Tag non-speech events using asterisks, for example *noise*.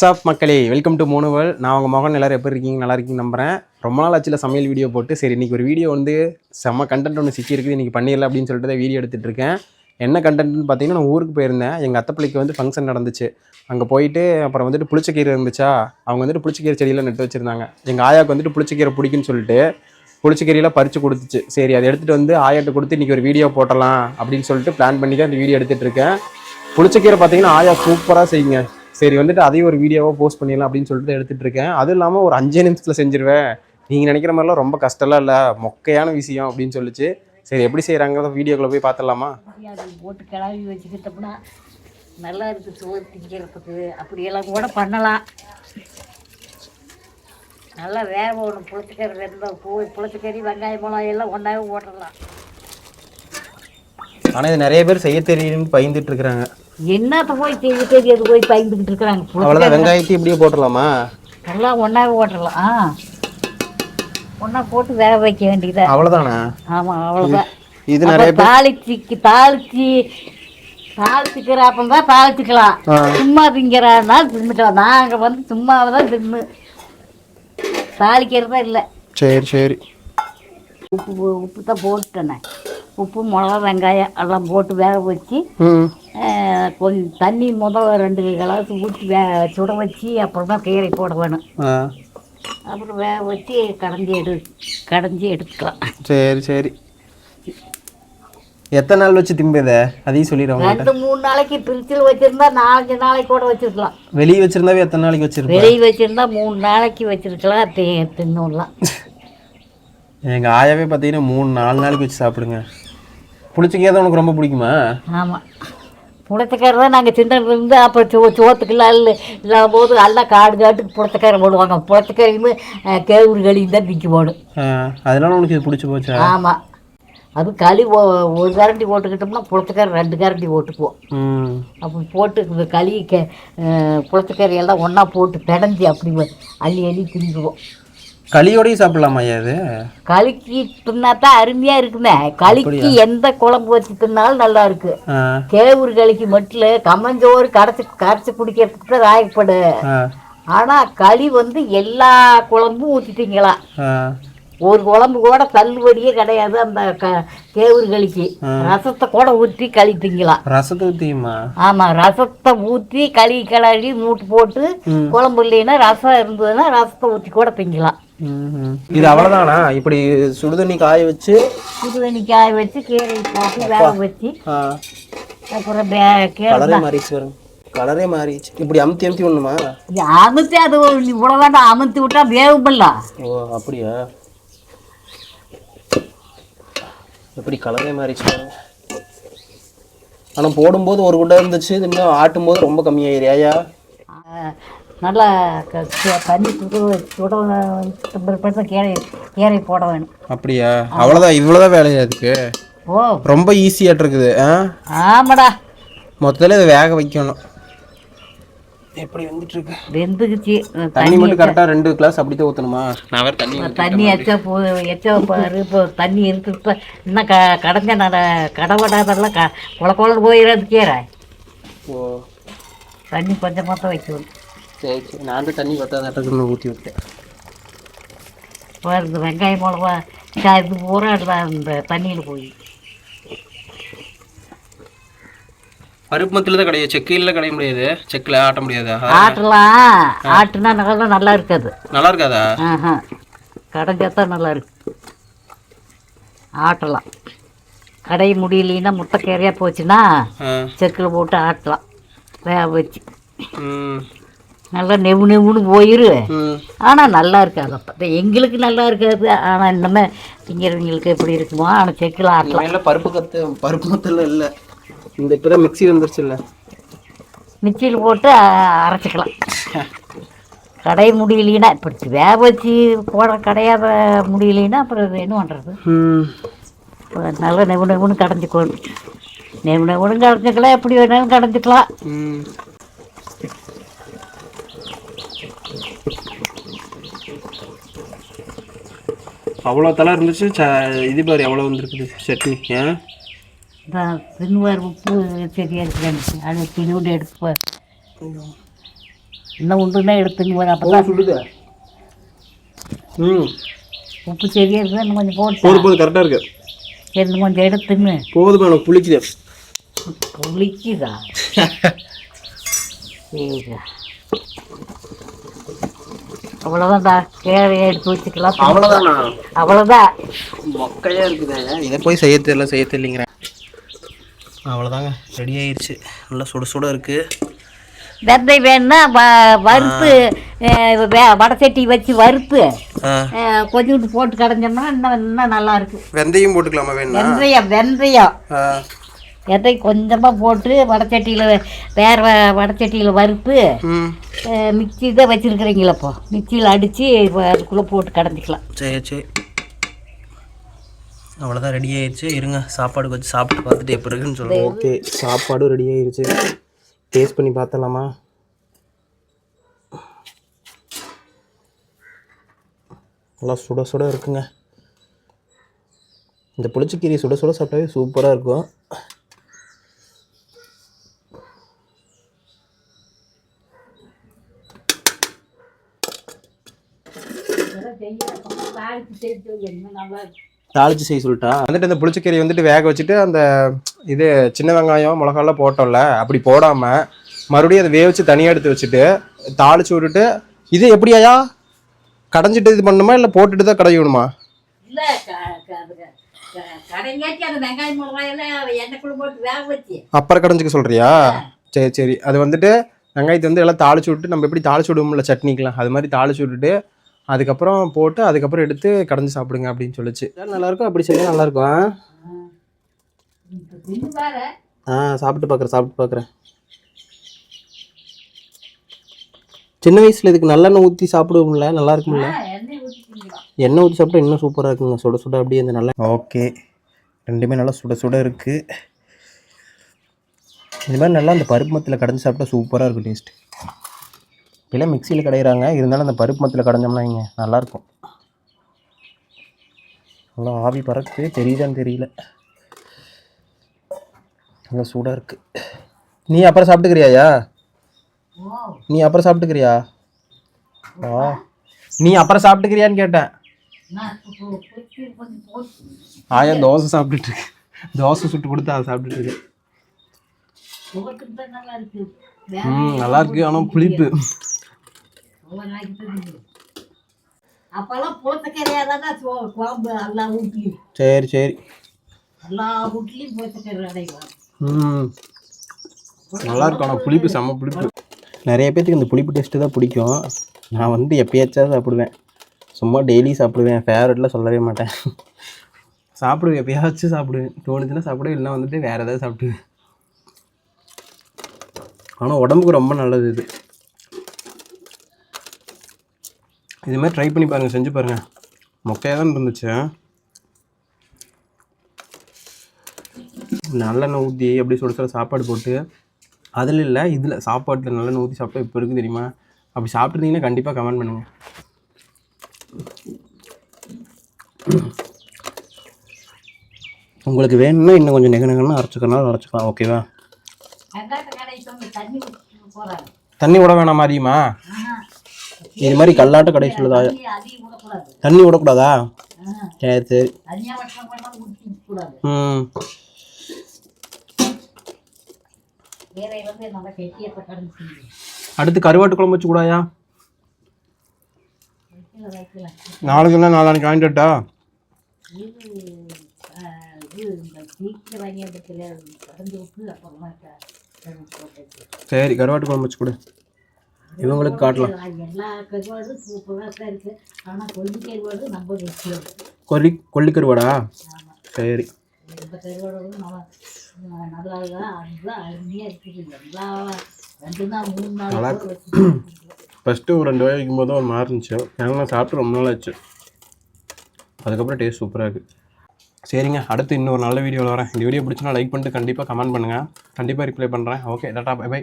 WhatsApp மக்களே? Welcome to மோனுவல் நான் உங்கள் மகன். எல்லோரும் எப்படி இருக்கீங்க? நல்லா இருக்கீங்க நம்புறேன். ரொம்ப நாள் ஆச்சுல சமையல் வீடியோ போட்டு. சரி இன்றைக்கி ஒரு வீடியோ வந்து செம்ம கண்டென்ட் ஒன்று சிக்கி இருக்குது. இன்றைக்கி பண்ணிடலாம் அப்படின்னு சொல்லிட்டு தான் வீடியோ எடுத்துட்டு இருக்கேன். என்ன கண்டென்ட்னு பார்த்தீங்கன்னா நான் ஊருக்கு போயிருந்தேன். எங்கள் அத்தை பிள்ளைக்கு வந்து ஃபங்க்ஷன் நடந்துச்சு. அங்கே போயிட்டு அப்புறம் வந்துட்டு புளிச்சக்கீரை இருந்துச்சா? அவங்க வந்துட்டு புளிச்சக்கீரை செடியெல்லாம் நட்டு வச்சுருந்தாங்க. எங்கள் ஆயாவுக்கு வந்துட்டு புளிச்சக்கீரை பிடிக்குன்னு சொல்லிட்டு புளிச்சக்கீரையெல்லாம் பறித்து கொடுத்துச்சு. சரி அதை எடுத்துகிட்டு வந்து ஆயாட்ட கொடுத்து இன்றைக்கி ஒரு வீடியோ போட்டலாம் அப்படின்னு சொல்லிட்டு பிளான் பண்ணி தான் இந்த வீடியோ எடுத்துகிட்டு இருக்கேன். புளிச்சக்கீரை பார்த்தீங்கன்னா ஆயா சூப்பராக செய்யுங்க. சரி வந்துட்டு அதையும் ஒரு வீடியோவாக போஸ்ட் பண்ணிடலாம் அப்படின்னு சொல்லிட்டு எடுத்துகிட்டு இருக்கேன். அதுவும் இல்லாமல் ஒரு அஞ்சே நிமிஷத்தில் செஞ்சிருவேன். நீங்கள் நினைக்கிற மாதிரிலாம் ரொம்ப கஷ்டம்லாம் இல்லை. மொக்கையான விஷயம் அப்படின்னு சொல்லிச்சு. சரி எப்படி செய்கிறாங்கிறத வீடியோக்குள்ளே போய் பார்த்துடலாமா போட்டு கிளவி வச்சுக்கிட்டோம்னா நல்லா இருக்குது சோறு திங்கிறதுக்கு. அப்படியெல்லாம் கூட பண்ணலாம். நல்லா வேக ஒன்று புளிச்சக்கறி இருந்தால் போய் புளிச்சக்கறி வெங்காயம் மிளகாய் எல்லாம் ஒன்றாவே ஓட்டலாம் ஆனால் இது நிறைய பேர் செய்ய தெரியும்னு பயந்துட்டு இருக்கிறாங்க. என்னத்த போய் செய்ய தெரியாது போய் பயந்துக்கிட்டு இருக்கிறாங்க. அவ்வளோதான் வெங்காயத்தையும் இப்படியே போட்டுடலாமா? எல்லாம் ஒன்றாவே போட்டுடலாம். ஆ. ஒன்றா போட்டு வேக வைக்க வேண்டியதா? அவ்வளோதானே ஆமாம் அவ்வளோதான் இது நிறைய தாளிச்சிக்கு தாளிச்சு தாளிச்சுக்கிறப்ப தான் தாளிச்சுக்கலாம் சும்மா திங்கிறனால தின்னுக்கலாம். நாங்கள் வந்து சும்மாவை தான் தின்னு. தாளிக்கிறதா இல்லை. சரி சரி. உப்பு உப்பு தான் போட்டுட்டேனே. உப்பு மிளகா வெங்காயம் எல்லாம் போட்டு வேக வச்சு கொஞ்சம் தண்ணி முதல் ரெண்டு கிளாஸ் ஊற்றி வே சுட வச்சு அப்புறம் கீரை போட வேணும். அப்புறம் வேக வச்சு கடைஞ்சி எடு கடைஞ்சி எடுத்துக்கலாம். சரி சரி. எத்தனை நாள் வச்சு திம்பத அதையும் சொல்லிடுவாங்க ரெண்டு மூணு நாளைக்கு ஃப்ரிட்ஜில் வச்சுருந்தா நாலஞ்சு நாளைக்கு கூட வச்சுருக்கலாம். வெளியே வச்சிருந்தாவே எத்தனை நாளைக்கு வச்சிருப்பேன் வெளியே வச்சுருந்தா மூணு நாளைக்கு வச்சுருக்கலாம் தின்னுடலாம். எங்கள் ஆயாவே பார்த்தீங்கன்னா மூணு நாலு நாளைக்கு வச்சு சாப்பிடுங்க. புளிச்சக்கீரை தான் உனக்கு ரொம்ப பிடிக்குமா? ஆமாம் புளத்தக்காரை தான் நாங்கள் சின்னதுலேருந்து அப்புறம் சோ சோத்துக்கெல்லாம் இல்லை இல்லாத போது எல்லாம் காடு காட்டுக்கு புளத்தக்காரை போடுவாங்க. புளத்தக்காரையுமே கேவுரு களியும் தான் பிச்சு போடும். அதனால உனக்கு இது பிடிச்சி போச்சா? ஆமாம் அது களி ஒரு கரண்டி போட்டுக்கிட்டோம்னா புளத்தக்காரை ரெண்டு கரண்டி போட்டுக்குவோம். ம். அப்படி போட்டு களி கே புளத்தக்கறி எல்லாம் ஒன்றா போட்டு பிடஞ்சி அப்படி அள்ளி அள்ளி திங்குவோம் களியோடையும் சாப்பிடலாமா இது? களிக்கு தின்னா தான் அருமையாக இருக்குமே. களிக்கு எந்த குழம்பு வச்சு தின்னாலும் நல்லா இருக்கு. கேவுரு களிக்கு மட்டும் கம்மஞ்சோறு கரைச்சி கரைச்சி குடிக்கிறதுக்கு தான் ராயப்படு ஆ. ஆனால் களி வந்து எல்லா குழம்பும் ஊற்றிட்டீங்களாம் ஆ. ஒரு குழம்பு கூட தள்ளுபடியே கிடையாது அந்த க கேவுரு களிக்கு. ரசத்தை கூட ஊற்றி களி திங்கலாம் ரசத்தை ஊற்றியுமா ஆமாம் ரசத்தை ஊற்றி களி கிளறி மூட்டு போட்டு குழம்பு இல்லைன்னா ரசம் இருந்ததுன்னா ரசத்தை ஊற்றி கூட திங்கலாம். இது அவ்வளோதானா இப்படி சுடுதண்ணி காய வச்சு சுடு தண்ணி காய வச்சு கீரை போட்டு வேக வச்சு ஆ. அப்புறம் கலரே மாறிடுச்சு பாருங்க. கலரே மாறிடுச்சு. இப்படி அமுத்தி அமுத்தி ஒண்ணுமா அமுத்தி அது இவ்வளோ வேண்டாம் அமுத்தி விட்டா வேகுமில்ல ஓ அப்படியா? எப்படி கலரே மாறிடுச்சு பாருங்க. ஆனால் போடும்போது ஒரு குண்டா இருந்துச்சு இன்னும் ஆட்டும் போது ரொம்ப கம்மியாயிரு ஐயா நல்லா க- தண்ணி சுட சுட பிற்பாடு தான் கீரை கீரை போட வேணும். அப்படியா? அவ்வளோதான் இவ்வளோதான் வேலையா அதுக்கு? ஓ. ரொம்ப ஈஸியாட்டு இருக்குது ஆ? ஆமாடா. மொத்தத்தில் இதை வேக வைக்கணும். எப்படி வந்துட்டு இருக்கு வெந்துக்குச்சு. தண்ணி மட்டும் கரெக்டாக ரெண்டு கிளாஸ் அப்படி தான் ஊற்றணுமா நான் வேறு தண்ணி தண்ணி எச்சா போ எச்சா பாரு இப்போ தண்ணி இருக்கு. இப்போ இன்னும் க கடைஞ்ச நான் கடவடாதெல்லாம் க குள குளம் போயிடாது கீரை. ஓ. தண்ணி கொஞ்சமாக தான் வைக்கணும். சரி சரி நான் தான் தண்ணி பத்தாதாட்டக்குன்னு ஊற்றி விட்டேன். இந்த வெங்காயம் மிளகா இது பூரா இந்த தண்ணியில் போய். பருப்பு மத்தில் தான் கிடையாது. செக்கில் கடைய முடியாது. செக்கில் ஆட்ட முடியாதா? ஆட்டலாம் ஆட்டுனா நல்லா நல்லா இருக்காது. நல்லா இருக்காதா? ஆஹா. கடைஞ்சா தான் நல்லா இருக்கு. ஆட்டலாம். கடை முடியலைன்னா முட்டை கீரையாக போச்சுன்னா செக்கில் போட்டு ஆட்டலாம். வேக வச்சு. ம். நல்லா நெவு நெவுன்னு போயிரு. ஆனால் நல்லா இருக்காது. அப்போ எங்களுக்கு நல்லா இருக்காது. ஆனால் இன்னமே திங்கிறவங்களுக்கு எப்படி இருக்குமோ ஆனால் செக்கில் ஆட்டலாம். பருப்பு கத்து பருப்பு மத்தில் இல்லை. இந்த இப்போ தான் மிக்ஸி வந்துருச்சு இல்லை மிக்சியில் போட்டு அரைச்சிக்கலாம். கடை முடியலைன்னா இப்படி வேக வச்சு போட கடையாத முடியலைன்னா அப்புறம் என்ன பண்ணுறது ம். நல்லா நெவு நெவுன்னு கடைஞ்சிக்கணும். நெவு நெவுன்னு கடைஞ்சிக்கலாம் எப்படி வேணாலும் கடைஞ்சிக்கலாம். அவ்வளோ தலை இருந்துச்சு. ச இது பாரு எவ்வளோ வந்துருக்குது? சட்னி ஏன்? இந்த தின்வார் உப்பு சரியாக இருக்கிறாங்க அது தின்னு எடுத்து இன்னும் உண்டுன்னா எடுத்துன்னு போய் அப்போ தான் சுடுது ம். உப்பு சரியாக இருக்குது இன்னும் கொஞ்சம் போட்டு போது போது கரெக்டாக இருக்கு. சரி இன்னும் கொஞ்சம் எடுத்துன்னு போதுமா எனக்கு புளிக்குது. புளிக்குதா? *laughs* சரிடா அவ்வளோதான்டா கேரையை எடுத்து வச்சுக்கலாம் இருக்குதே. இதை போய் செய்ய தெரியல செய்ய தெரியலைங்கிறேன் அவ்வளோதாங்க ரெடி ஆயிடுச்சு நல்லா சுட சுட இருக்குது வெந்தயம் வேணும்னா வ வறுத்து வடசட்டி வச்சு வறுத்து கொஞ்சோண்டு போட்டு கடைஞ்சோம்னா இன்னும் இன்னும் நல்லா இருக்கு. வெந்தயம் போட்டுக்கலாமா வேணா வெந்தயம் வெந்தயம். வெந்தயம் கொஞ்சமாக போட்டு வடச்சட்டியில் வேறு வடச்சட்டியில் வறுத்து ம். அஹ், மிக்ஸி தான் வச்சுருக்குறீங்களா இப்போ மிக்சியில் அடித்து அதுக்குள்ளே போட்டு கடைஞ்சிக்கலாம். சரி சரி. அவ்வளோதான் ரெடி ஆயிடுச்சு இருங்க சாப்பாடு வச்சு சாப்பிட்டு பார்த்துட்டு எப்படி இருக்குன்னு சொல்லுங்கள் ஓகே சாப்பாடும் ரெடி ஆயிடுச்சு டேஸ்ட் பண்ணி பார்த்தலாமா நல்லா சுட சுட இருக்குங்க. இந்த புளிச்சக்கீரை சுட சுட சாப்பிட்டாவே சூப்பராக இருக்கும். தாளிச்சு செய்ய சொல்லிட்டா? வந்துட்டு இந்த புளிச்சக்கீரை வந்துட்டு வேக வச்சுட்டு அந்த இது சின்ன வெங்காயம் மிளகாலாம் போட்டோம்ல அப்படி போடாமல் மறுபடியும் அதை வேவிச்சு தனியாக எடுத்து வச்சுட்டு தாளிச்சு விட்டுட்டு இது எப்படியாயா? கடைஞ்சிட்டு இது பண்ணணுமா இல்லை போட்டுட்டு தான் கடையணுமா இல்லை கடைங்காட்டி அந்த வெங்காயம் மிளகாயெல்லாம் எண்ணெய்க்குள்ள போட்டு வேக வச்சு. அப்புறம் கடைஞ்சிக்க சொல்கிறியா சரி சரி. அது வந்துட்டு வெங்காயத்தை வந்து எல்லாம் தாளிச்சு விட்டு நம்ம எப்படி தாளிச்சு விடுவோம்ல சட்னிக்கெலாம் அது மாதிரி தாளிச்சு விட்டுட்டு அதுக்கப்புறம் போட்டு அதுக்கப்புறம் எடுத்து கடைஞ்சி சாப்பிடுங்க அப்படின்னு சொல்லுச்சு. நல்லாயிருக்கும் அப்படி செய்ய நல்லாயிருக்கும் தின்னு பாரு ஆ சாப்பிட்டு பார்க்குறேன் சாப்பிட்டு பார்க்குறேன் சின்ன வயசில் இதுக்கு நல்லெண்ணெய் ஊற்றி சாப்பிடுவோம்ல நல்லா இருக்கும்ல எண்ணெய் ஊற்றி சாப்பிட்டா இன்னும் சூப்பராக இருக்குங்க. சுட சுட அப்படியே இந்த நல்ல ஓகே. ரெண்டுமே நல்லா சுட சுட இருக்குது இது மாதிரி நல்லா அந்த பருப்பு மத்தில் கடைஞ்சி சாப்பிட்டா சூப்பராக இருக்கும் டேஸ்ட் இப்போலாம் மிக்சியில் கடையிறாங்க. இருந்தாலும் அந்த பருப்பு மத்தில் கடைஞ்சோம்னா இங்கே நல்லாயிருக்கும். நல்லா ஆவி பறக்கு தெரியுதான்னு தெரியல. நல்லா சூடாக இருக்குது நீ அப்புறம் சாப்பிட்டுக்கிறியாயா? நீ அப்புறம் சாப்பிட்டுக்கிறியா? ஆ. நீ அப்புறம் சாப்பிட்டுக்கிறியான்னு கேட்டேன். ஆயா தோசை சாப்பிட்டுட்டு இருக்கு. தோசை சுட்டு கொடுத்து அதை சாப்பிட்டுட்டு இருக்கு. ம் நல்லா இருக்கு. ஆனால் புளிப்பு. அப்பெல்லாம் புளத்தக்கரையாக தான் குழம்பு எல்லா வீட்லையும் சரி சரி. எல்லா வீட்லையும் புளத்தக்கரை அடைவாங்க ம். நல்லா இருக்கும். ஆனால் புளிப்பு செம்ம புளிப்பு. நிறைய பேத்துக்கு இந்த புளிப்பு டேஸ்ட்டு தான் பிடிக்கும். நான் வந்து எப்பயாச்சும் சாப்பிடுவேன். சும்மா டெய்லி சாப்பிடுவேன். ஃபேவரெட்லாம் சொல்லவே மாட்டேன். சாப்பிடுவேன். எப்பயாச்சும் சாப்பிடுவேன். தோணுச்சுன்னா சாப்பிடுவேன். இல்லைன்னா வந்துட்டு வேறு ஏதாவது சாப்பிடுவேன். ஆனால் உடம்புக்கு ரொம்ப நல்லது இது. இது மாதிரி ட்ரை பண்ணி பாருங்கள் செஞ்சு பாருங்கள் மொக்கையாக தான் இருந்துச்சு. நல்லெண்ணெய் ஊற்றி அப்படி சுட சுட சாப்பாடு போட்டு அதில் இல்லை இதில் சாப்பாட்டில் நல்லெண்ணெய் ஊற்றி சாப்பிட்டா இப்போ இருக்குது தெரியுமா? அப்படி சாப்பிட்ருந்தீங்கன்னா கண்டிப்பாக கமெண்ட் பண்ணுங்கள் உங்களுக்கு வேணும்னா இன்னும் கொஞ்சம் நெக நெகன்னு அரைச்சிக்கணும் அரைச்சிக்கலாம் ஓகேவா தண்ணி விட வேணாம் மாதிரியுமா இது மாதிரி கல்லாட்ட கடை சொல்லுதா? தண்ணி விடக்கூடாது சரி சரி. ம். அடுத்து கருவாட்டு குழம்பு வச்சு கூடாயா நாளைக்கு என்ன நாளானிக்கு வாங்கிட்டுட்டா சரி கருவாட்டு குழம்பு வச்சு கொடு. இவங்களுக்கு காட்டலாம். கொல்லி கொல்லி கருவாடா சரி. நல்லா ஃபஸ்ட்டு ஒரு ரெண்டு வாய் வைக்கும்போது ஒரு மாதிரி இருந்துச்சு. சாப்பிட்டு ரொம்ப நாள் ஆச்சு. அதுக்கப்புறம் டேஸ்ட் சூப்பராக இருக்குது சரிங்க. அடுத்து இன்னொரு நல்ல வீடியோவில் வரேன். இந்த வீடியோ பிடிச்சினா லைக் பண்ணிட்டு கண்டிப்பாக கமெண்ட் பண்ணுங்கள் கண்டிப்பாக ரிப்ளை பண்ணுறேன் ஓகே டாட்டா பை பை